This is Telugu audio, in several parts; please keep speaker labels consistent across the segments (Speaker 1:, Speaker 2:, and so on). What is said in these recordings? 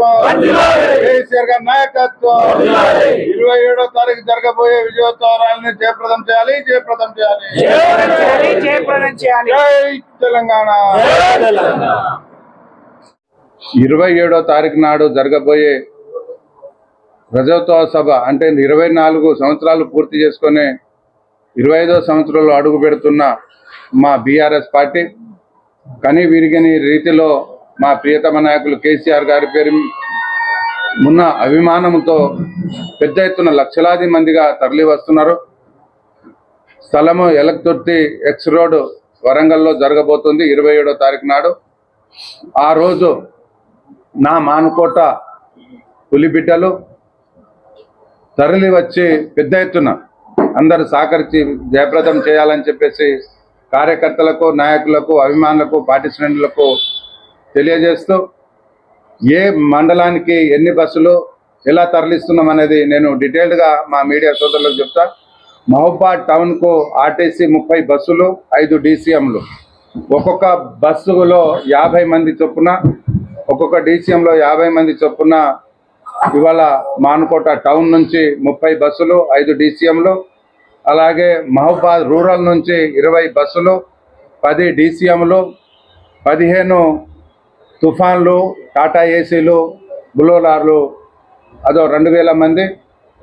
Speaker 1: నాయకత్వం. కేసీఆర్ గారి నాయకత్వం. ఇరవై ఏడో తారీఖు జరగబోయే విజయోత్సవాలను జయప్రదం చేయాలి జయప్రదం చేయాలి. జై తెలంగాణ. ఇరవై ఏడో తారీఖు నాడు జరగబోయే రజోత్సవ సభ అంటే ఇరవై నాలుగు సంవత్సరాలు పూర్తి చేసుకునే ఇరవై ఐదో సంవత్సరంలో అడుగు పెడుతున్న మా బీఆర్ఎస్ పార్టీ. కని విరిగని రీతిలో మా ప్రియతమ నాయకులు కేసీఆర్ గారి పేరు ఉన్న అభిమానంతో పెద్ద ఎత్తున లక్షలాది మందిగా తరలి వస్తున్నారు. స్థలము ఎలక్తుర్తి ఎక్స్ రోడ్ వరంగల్లో జరగబోతుంది ఇరవై ఏడో తారీఖు నాడు. ఆ రోజు నా మానుకోట పులిబిడ్డలు తరలి వచ్చి పెద్ద ఎత్తున అందరు సహకరించి జయప్రదం చేయాలని చెప్పేసి కార్యకర్తలకు నాయకులకు అభిమానులకు పార్టీ శ్రేణులకు తెలియజేస్తూ ఏ మండలానికి ఎన్ని బస్సులు ఎలా తరలిస్తున్నాం అనేది నేను డీటెయిల్డ్గా మా మీడియా సోదరులకు చెప్తా. మహబాద్ టౌన్కు ఆర్టీసీ ముప్పై బస్సులు ఐదు డీసీఎంలు. ఒక్కొక్క బస్సులో యాభై మంది చొప్పున ఒక్కొక్క డీసీఎంలో యాభై మంది చొప్పున ఇవాళ మానుకోట టౌన్ నుంచి ముప్పై బస్సులు ఐదు డీసీఎంలు. అలాగే మహబాద్ రూరల్ నుంచి ఇరవై బస్సులు పది డీసీఎంలు పదిహేను తుఫాన్లు టాటా ఏసీలు బులోలార్లు అదో రెండు వేల మంది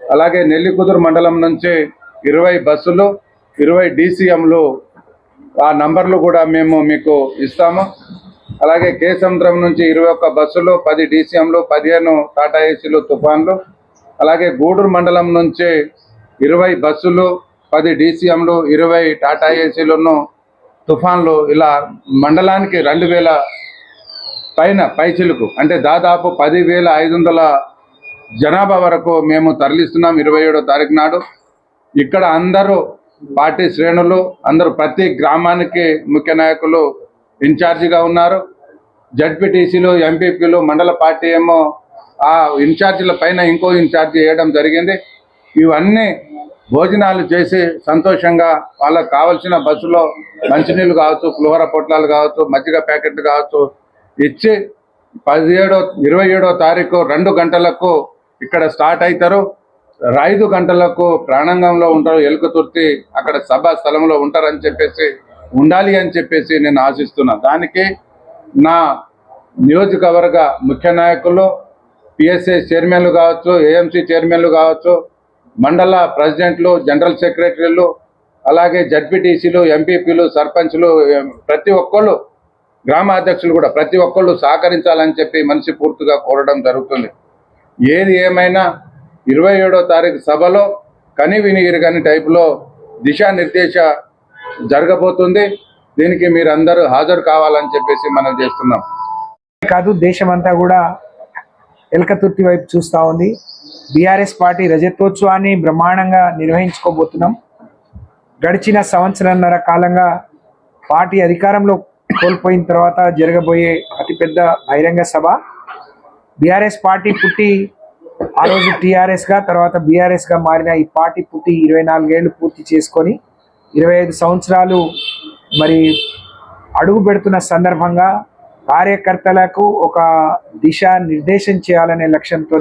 Speaker 1: అలాగే నెల్లికుదురు మండలం నుంచి ఇరవై బస్సులు ఇరవై డీసీఎంలు ఆ నంబర్లు కూడా మేము మీకు ఇస్తాము. అలాగే కేసముద్రం నుంచి ఇరవై ఒక్క బస్సులు పది డీసీఎంలు పదిహేను టాటా ఏసీలు తుఫాన్లు అలాగే గూడూరు మండలం నుంచి ఇరవై బస్సులు పది డీసీఎంలు ఇరవై టాటా ఏసీలను తుఫాన్లు ఇలా మండలానికి రెండు వేల పైన పైచిలుకు అంటే దాదాపు పదివేల ఐదు వందల జనాభా వరకు మేము తరలిస్తున్నాం ఇరవై ఏడో తారీఖు నాడు. ఇక్కడ అందరూ పార్టీ శ్రేణులు అందరూ ప్రతి గ్రామానికి ముఖ్య నాయకులు ఇన్ఛార్జిగా ఉన్నారు. జడ్పీటీసీలు ఎంపీపీలు మండల పార్టీ ఏమో ఆ ఇన్ఛార్జీల పైన ఇంకో ఇన్ఛార్జి వేయడం జరిగింది. ఇవన్నీ భోజనాలు చేసి సంతోషంగా వాళ్ళకు కావలసిన బస్సులో మంచినీళ్ళు కావచ్చు పులిహోర పొట్లాలు కావచ్చు మజ్జిగ ప్యాకెట్లు కావచ్చు ఇచ్చి పదిహేడో ఇరవై ఏడో తారీఖు రెండు గంటలకు ఇక్కడ స్టార్ట్ అవుతారు ఐదు గంటలకు ప్రాణాంగంలో ఉంటారు. ఎలుకతుర్తి అక్కడ సభా స్థలంలో ఉంటారని చెప్పేసి ఉండాలి అని చెప్పేసి నేను ఆశిస్తున్నా. దానికి నా నియోజకవర్గ ముఖ్య నాయకులు పిఎస్ఏ చైర్మన్లు కావచ్చు ఏఎంసీ చైర్మన్లు కావచ్చు మండల ప్రెసిడెంట్లు జనరల్ సెక్రటరీలు అలాగే జడ్పీటీసీలు ఎంపీపీలు సర్పంచ్లు ప్రతి ఒక్కళ్ళు గ్రామ అధ్యక్షులు కూడా ప్రతి ఒక్కళ్ళు సహకరించాలని చెప్పి మనిషి పూర్తిగా కోరడం జరుగుతుంది. ఏది ఏమైనా ఇరవై ఏడో తారీఖు సభలో కని విని ఎరుగని టైపులో దిశానిర్దేశ జరగబోతుంది. దీనికి మీరందరూ హాజరు కావాలని చెప్పేసి మనం చేస్తున్నాం.
Speaker 2: కాదు దేశమంతా కూడా ఎలకతుర్తి వైపు చూస్తూ ఉంది. బీఆర్ఎస్ పార్టీ రజతోత్సవాన్ని బ్రహ్మాండంగా నిర్వహించుకోబోతున్నాం. గడిచిన సంవత్సరంన్నర కాలంగా పార్టీ అధికారంలో కోల్పోయిన తర్వాత జరగబోయే అతిపెద్ద బహిరంగ సభ. బీఆర్ఎస్ పార్టీ పుట్టి ఆ రోజు టీఆర్ఎస్గా తర్వాత బీఆర్ఎస్గా మారిన ఈ పార్టీ పుట్టి ఇరవై నాలుగేళ్ళు పూర్తి చేసుకొని ఇరవై ఐదు సంవత్సరాలు మరి అడుగు పెడుతున్న సందర్భంగా కార్యకర్తలకు ఒక దిశ నిర్దేశం చేయాలనే లక్ష్యంతో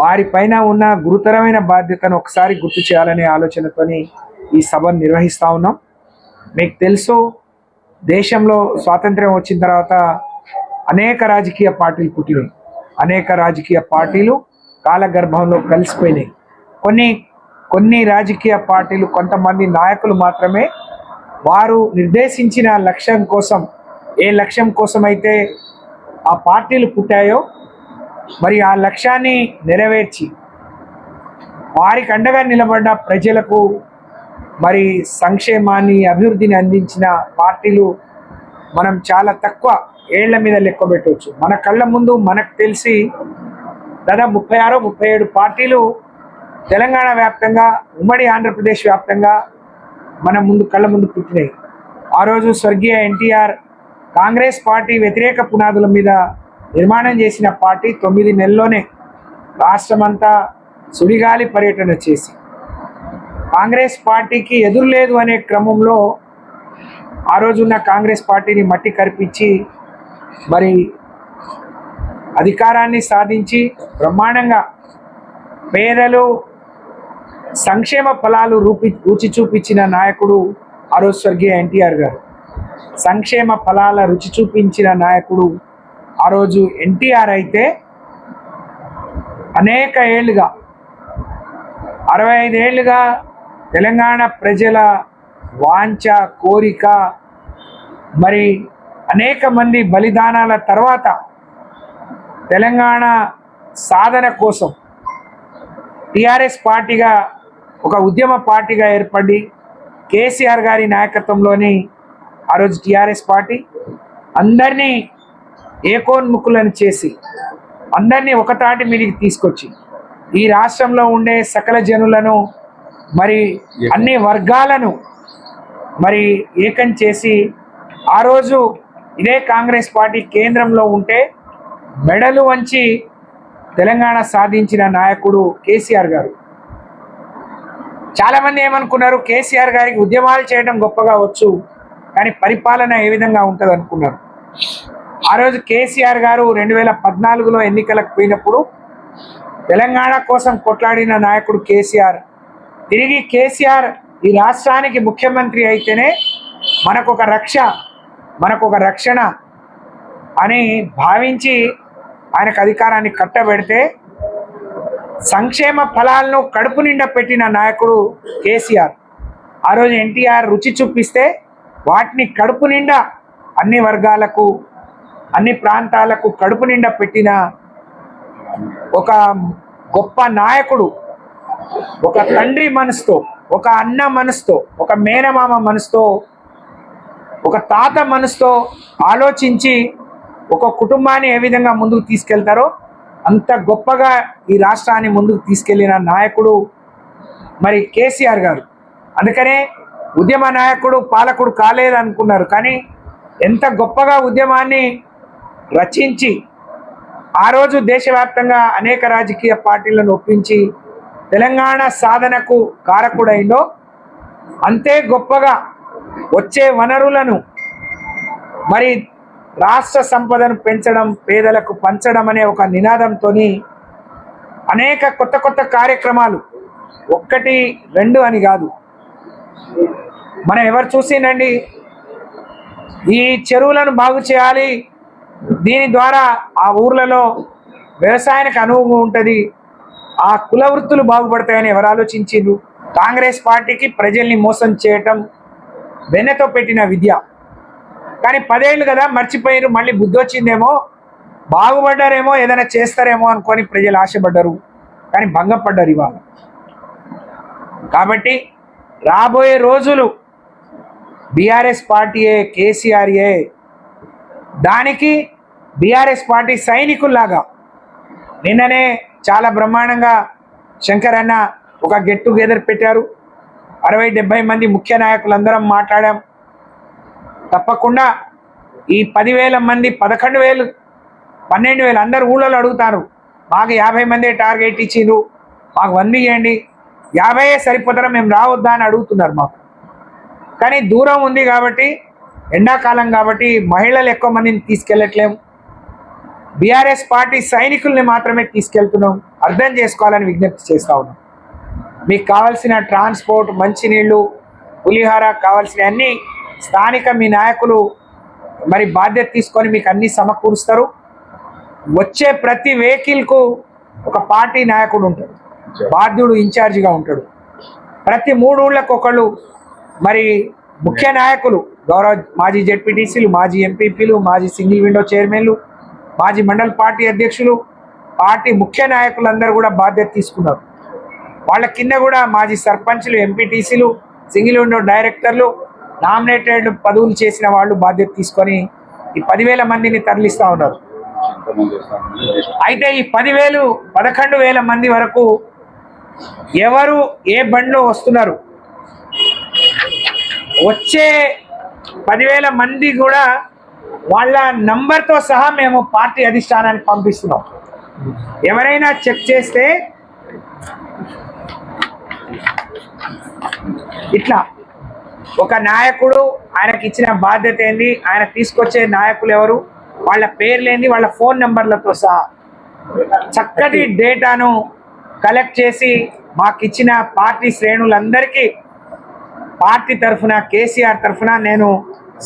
Speaker 2: వారిపైన ఉన్న గురుతరమైన బాధ్యతను ఒకసారి గుర్తు చేయాలనే ఆలోచనతోని ఈ సభను నిర్వహిస్తూ ఉన్నాం. మీకు తెలుసు దేశంలో స్వాతంత్ర్యం వచ్చిన తర్వాత అనేక రాజకీయ పార్టీలు పుట్టినాయి. అనేక రాజకీయ పార్టీలు కాలగర్భంలో కలిసిపోయినాయి. కొన్ని కొన్ని రాజకీయ పార్టీలు కొంతమంది నాయకులు మాత్రమే వారు నిర్దేశించిన లక్ష్యం కోసం ఏ లక్ష్యం కోసమైతే ఆ పార్టీలు పుట్టాయో మరి ఆ లక్ష్యాన్ని నెరవేర్చి వారికి అండగా నిలబడ్డ ప్రజలకు మరి సంక్షేమాన్ని అభివృద్ధిని అందించిన పార్టీలు మనం చాలా తక్కువ ఏళ్ళ మీద లెక్క పెట్టవచ్చు. మన కళ్ళ ముందు మనకు తెలిసి దాదాపు ముప్పై ఆరో ముప్పై ఏడు పార్టీలు తెలంగాణ వ్యాప్తంగా ఉమ్మడి ఆంధ్రప్రదేశ్ వ్యాప్తంగా మన ముందు కళ్ళ ముందు పుట్టినాయి. ఆ రోజు స్వర్గీయ ఎన్టీఆర్ కాంగ్రెస్ పార్టీ వ్యతిరేక పునాదుల మీద నిర్మాణం చేసిన పార్టీ తొమ్మిది నెలల్లోనే రాష్ట్రమంతా సుడిగాలి పర్యటన చేసి కాంగ్రెస్ పార్టీకి ఎదురులేదు అనే క్రమంలో ఆ రోజున్న కాంగ్రెస్ పార్టీని మట్టి కరిపించి మరి అధికారాన్ని సాధించి బ్రహ్మాండంగా పేదలు సంక్షేమ ఫలాలు రూపి రుచి చూపించిన నాయకుడు ఆ రోజు స్వర్గీయ ఎన్టీఆర్ గారు. సంక్షేమ ఫలాల రుచి చూపించిన నాయకుడు ఆ రోజు ఎన్టీఆర్ అయితే అనేక ఏళ్ళుగా అరవై ఐదేళ్ళుగా తెలంగాణ ప్రజల వాంఛ కోరిక మరి అనేక మంది బలిదానాల తర్వాత తెలంగాణ సాధన కోసం టిఆర్ఎస్ పార్టీగా ఒక ఉద్యమ పార్టీగా ఏర్పడి కేసీఆర్ గారి నాయకత్వంలోని ఆ రోజు టిఆర్ఎస్ పార్టీ అందరినీ ఏకోన్ముఖులను చేసి అందరినీ ఒకతాటి మీదికి తీసుకొచ్చి ఈ రాష్ట్రంలో ఉండే సకల జనులను మరి అన్ని వర్గాలను మరి ఏకం చేసి ఆ రోజు ఇదే కాంగ్రెస్ పార్టీ కేంద్రంలో ఉంటే మెడలు వంచి తెలంగాణ సాధించిన నాయకుడు కేసీఆర్ గారు. చాలామంది ఏమనుకున్నారు కేసీఆర్ గారికి ఉద్యమాలు చేయడం గొప్పగా వచ్చు కానీ పరిపాలన ఏ విధంగా ఉంటుంది అనుకున్నారు. ఆ రోజు కేసీఆర్ గారు రెండు వేల పద్నాలుగులో ఎన్నికలకు పోయినప్పుడు తెలంగాణ కోసం కొట్లాడిన నాయకుడు కేసీఆర్ తిరిగి కేసీఆర్ ఈ రాష్ట్రానికి ముఖ్యమంత్రి అయితేనే మనకొక రక్ష మనకొక రక్షణ అని భావించి ఆయనకు అధికారాన్ని కట్టబెడితే సంక్షేమ ఫలాలను కడుపు నిండా పెట్టిన నాయకుడు కేసీఆర్. ఆ రోజు ఎన్టీఆర్ రుచి చూపిస్తే వాటిని కడుపు నిండా అన్ని వర్గాలకు అన్ని ప్రాంతాలకు కడుపు నిండా పెట్టిన ఒక గొప్ప నాయకుడు ఒక తండ్రి మనసుతో ఒక అన్న మనసుతో ఒక మేనమామ మనసుతో ఒక తాత మనసుతో ఆలోచించి ఒక కుటుంబాన్ని ఏ విధంగా ముందుకు తీసుకెళ్తారో అంత గొప్పగా ఈ రాష్ట్రాన్ని ముందుకు తీసుకెళ్ళిన నాయకుడు మరి కేసీఆర్ గారు. అందుకనే ఉద్యమ నాయకుడు పాలకుడు కాలేదనుకున్నారు. కానీ ఎంత గొప్పగా ఉద్యమాన్ని రచించి ఆ రోజు దేశవ్యాప్తంగా అనేక రాజకీయ పార్టీలను ఒప్పించి తెలంగాణ సాధనకు కారకుడైందో అంతే గొప్పగా వచ్చే వనరులను మరి రాష్ట్ర సంపదను పెంచడం పేదలకు పంచడం అనే ఒక నినాదంతో అనేక కొత్త కొత్త కార్యక్రమాలు ఒక్కటి రెండు అని కాదు. మనం ఎవరు చూసినండి ఈ చెరువులను బాగు చేయాలి దీని ద్వారా ఆ ఊర్లలో వ్యవసాయానికి అనువుగా ఉంటుంది ఆ కుల వృత్తులు బాగుపడతాయని ఎవరు ఆలోచించారు కాంగ్రెస్ పార్టీకి ప్రజల్ని మోసం చేయటం వెన్నతో పెట్టిన విద్య. కానీ పదేళ్ళు కదా మర్చిపోయారు మళ్ళీ బుద్ధి వచ్చిందేమో బాగుపడ్డారేమో ఏదైనా చేస్తారేమో అనుకొని ప్రజలు ఆశపడ్డారు. కానీ భంగపడ్డారు ఇవాళ. కాబట్టి రాబోయే రోజులు బీఆర్ఎస్ పార్టీయే కేసీఆర్ఏ దానికి బీఆర్ఎస్ పార్టీ సైనికుల్లాగా నిన్ననే చాలా బ్రహ్మాండంగా శంకర్ అన్న ఒక గెట్ టుగెదర్ పెట్టారు. అరవై డెబ్బై మంది ముఖ్య నాయకులందరం మాట్లాడాం. తప్పకుండా ఈ పదివేల మంది పదకొండు వేలు పన్నెండు వేలు అందరు ఊళ్ళో అడుగుతారు. మాకు యాభై మంది టార్గెట్ ఇచ్చిండ్రు. మాకు వంద ఇవ్వండి యాభై సరిపోతారా? మేము రావద్దా అని అడుగుతున్నారు మాకు. కానీ దూరం ఉంది కాబట్టి ఎండాకాలం కాబట్టి మహిళలు ఎక్కువ మందిని తీసుకెళ్ళట్లేము బీఆర్ఎస్ పార్టీ సైనికుల్ని మాత్రమే తీసుకెళ్తున్నాం. అర్థం చేసుకోవాలని విజ్ఞప్తి చేస్తూ ఉన్నాం. మీకు కావాల్సిన ట్రాన్స్పోర్ట్ మంచినీళ్ళు పులిహార కావాల్సినవన్నీ స్థానిక మీ నాయకులు మరి బాధ్యత తీసుకొని మీకు అన్నీ సమకూరుస్తారు. వచ్చే ప్రతి వెహికల్కు ఒక పార్టీ నాయకుడు ఉంటాడు. బాధ్యుడు ఇన్ఛార్జిగా ఉంటాడు. ప్రతి మూడు ఊళ్ళకు ఒకళ్ళు మరి ముఖ్య నాయకులు గౌరవ మాజీ జెడ్పీటీసీలు మాజీ ఎంపీపీలు మాజీ సింగిల్ విండో చైర్మన్లు మాజీ మండల పార్టీ అధ్యక్షులు పార్టీ ముఖ్య నాయకులందరూ కూడా బాధ్యత తీసుకున్నారు. వాళ్ళ కింద కూడా మాజీ సర్పంచ్లు ఎంపీటీసీలు సింగిల్ విండో డైరెక్టర్లు నామినేటెడ్ పదవులు చేసిన వాళ్ళు బాధ్యత తీసుకొని ఈ పదివేల మందిని తరలిస్తూ ఉన్నారు. అయితే ఈ పదివేలు పదకొండు వేల మంది వరకు ఎవరు ఏ బండ్లో వస్తున్నారు? వచ్చే పదివేల మంది కూడా వాళ్ళ నంబర్తో సహా మేము పార్టీ అధిష్టానానికి పంపిస్తున్నాం. ఎవరైనా చెక్ చేస్తే ఇట్లా ఒక నాయకుడు ఆయనకి ఇచ్చిన బాధ్యత ఏంది? ఆయన తీసుకొచ్చే నాయకులు ఎవరు? వాళ్ళ పేర్లేంది వాళ్ళ ఫోన్ నెంబర్లతో సహా. చక్కటి డేటాను కలెక్ట్ చేసి మాకు ఇచ్చిన పార్టీ శ్రేణులందరికీ పార్టీ తరఫున కేసీఆర్ తరఫున నేను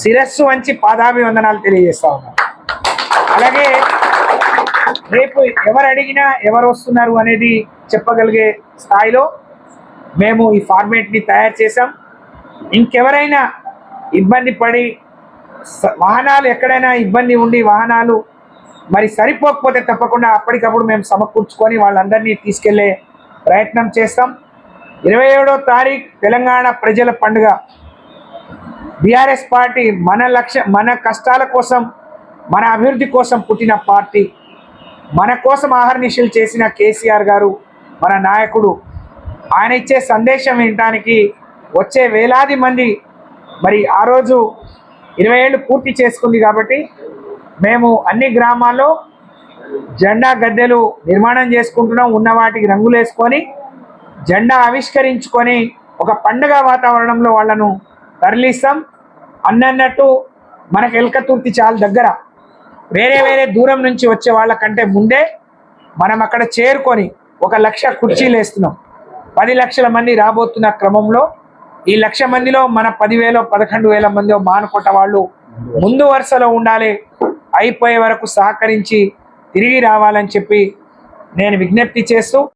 Speaker 2: శిరస్సు వంచి పాదాభివందనాలు తెలియజేస్తా ఉన్నారు అలాగే రేపు ఎవరు అడిగినా ఎవరు వస్తున్నారు అనేది చెప్పగలిగే స్థాయిలో మేము ఈ ఫార్మేట్ని తయారు చేసాం ఇంకెవరైనా ఇబ్బంది పడి వాహనాలు ఎక్కడైనా ఇబ్బంది ఉండి వాహనాలు మరి సరిపోకపోతే తప్పకుండా అప్పటికప్పుడు మేము సమకూర్చుకొని వాళ్ళందరినీ తీసుకెళ్ళే ప్రయత్నం చేస్తాం. ఇరవై ఏడో తారీఖు తెలంగాణ ప్రజల పండుగ. బీఆర్ఎస్ పార్టీ మన లక్ష్య మన కష్టాల కోసం మన అభివృద్ధి కోసం పుట్టిన పార్టీ. మన కోసం ఆహర్నిశలు చేసిన కేసీఆర్ గారు మన నాయకుడు. ఆయన ఇచ్చే సందేశం వినటానికి వచ్చే వేలాది మంది మరి ఆ రోజు ఇరవై ఏళ్ళు పూర్తి చేసుకుంది కాబట్టి మేము అన్ని గ్రామాల్లో జెండా గద్దెలు నిర్మాణం చేసుకుంటున్నాం. ఉన్న వాటికి రంగులు వేసుకొని జెండా ఆవిష్కరించుకొని ఒక పండగ వాతావరణంలో వాళ్ళను తరలిస్తాం అన్నట్టు మనకు ఎల్కతుర్తి చాలా దగ్గర. వేరే వేరే దూరం నుంచి వచ్చే వాళ్ళకంటే ముందే మనం అక్కడ చేరుకొని ఒక లక్ష కుర్చీలు వేస్తున్నాం. పది లక్షల మంది రాబోతున్న క్రమంలో ఈ లక్ష మందిలో మన పదివేలో పదకొండు వేల మంది మానుకోట వాళ్ళు ముందు వరుసలో ఉండాలి అయిపోయే వరకు సహకరించి తిరిగి రావాలని చెప్పి నేను విజ్ఞప్తి చేస్తూ